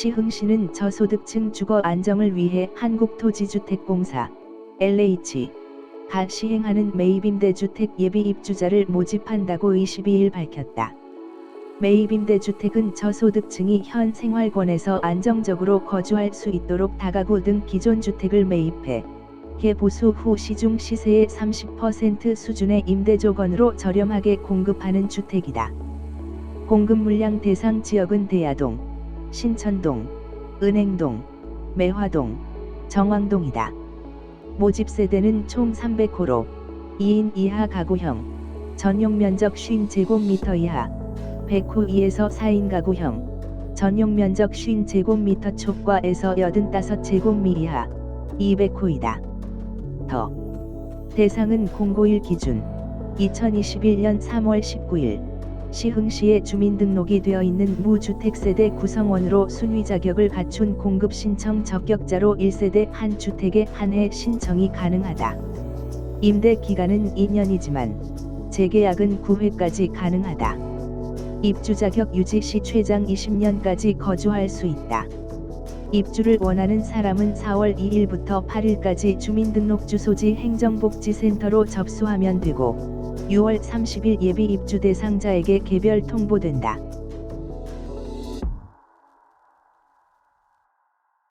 시흥시는 저소득층 주거 안정을 위해 한국토지주택공사 LH가 시행하는 매입임대주택 예비 입주자를 모집한다고 22일 밝혔다. 매입임대주택은 저소득층이 현 생활권에서 안정적으로 거주할 수 있도록 다가구 등 기존 주택을 매입해 개보수 후 시중 시세의 30% 수준의 임대 조건으로 저렴하게 공급하는 주택이다. 공급 물량 대상 지역은 대야동, 신천동, 은행동, 매화동, 정왕동이다. 모집 세대는 총 300호로 2인 이하 가구형, 전용 면적 50제곱미터 이하, 100호 이에서 4인 가구형, 전용 면적 50제곱미터 초과에서 85제곱미 이하, 200호이다. 더 대상은 091 기준 2021년 3월 19일 시흥시에 주민등록이 되어 있는 무주택세대 구성원으로 순위 자격을 갖춘 공급 신청 적격자로 1세대 한 주택에 한해 신청이 가능하다. 임대 기간은 2년이지만 재계약은 9회까지 가능하다. 입주 자격 유지 시 최장 20년까지 거주할 수 있다. 입주를 원하는 사람은 4월 2일부터 8일까지 주민등록 주소지 행정복지센터로 접수하면 되고 6월 30일 예비 입주 대상자에게 개별 통보된다.